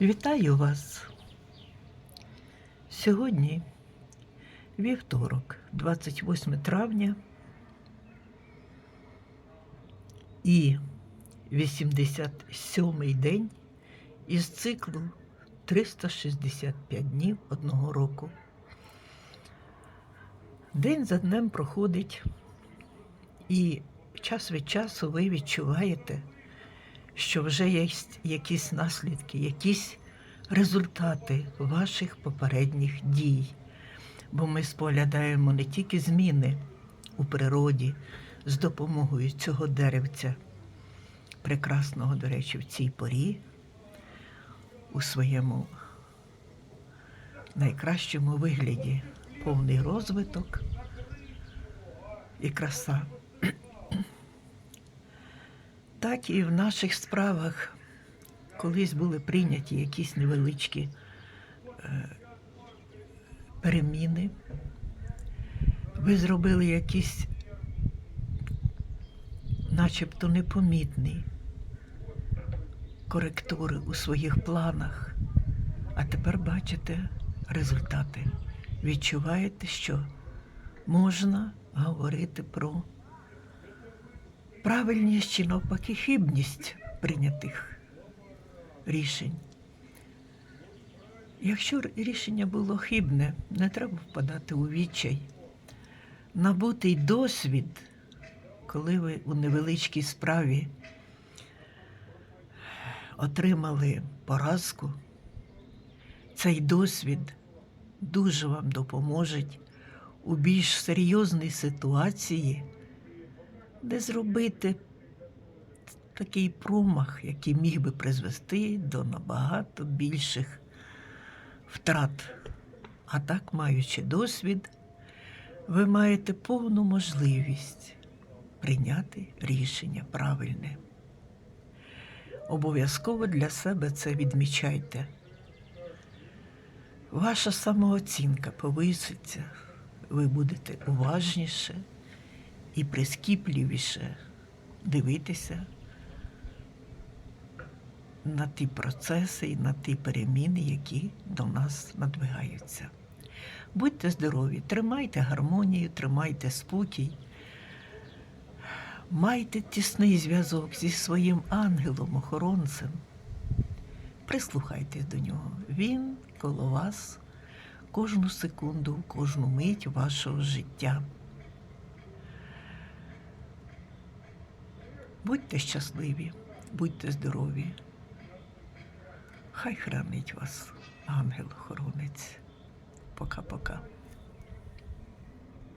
Вітаю вас. Сьогодні вівторок, 28 травня і 87-й день із циклу 365 днів одного року. День за днем проходить, і час від часу ви відчуваєте, що вже є якісь наслідки, якісь результати ваших попередніх дій. Бо ми споглядаємо не тільки зміни у природі з допомогою цього деревця, прекрасного, до речі, в цій порі, у своєму найкращому вигляді, повний розвиток і краса. Так і в наших справах колись були прийняті якісь невеличкі е, переміни. Ви зробили якісь начебто непомітні коректури у своїх планах, а тепер бачите результати. Відчуваєте, що можна говорити про правильність чи навпаки хибність прийнятих рішень. Якщо рішення було хибне, не треба впадати у відчай. Набутий досвід, коли ви у невеличкій справі отримали поразку, цей досвід дуже вам допоможе у більш серйозній ситуації де зробити такий промах, який міг би призвести до набагато більших втрат. А так, маючи досвід, ви маєте повну можливість прийняти рішення правильне. Обов'язково для себе це відмічайте. Ваша самооцінка повиситься, ви будете уважніше і прискіпливіше дивитися на ті процеси і на ті переміни, які до нас надвигаються. Будьте здорові, тримайте гармонію, тримайте спокій, майте тісний зв'язок зі своїм ангелом-охоронцем. Прислухайтесь до нього. Він коло вас кожну секунду, кожну мить вашого життя. Будьте щасливі, будьте здорові. Хай хранить вас ангел-охоронець. Пока-пока.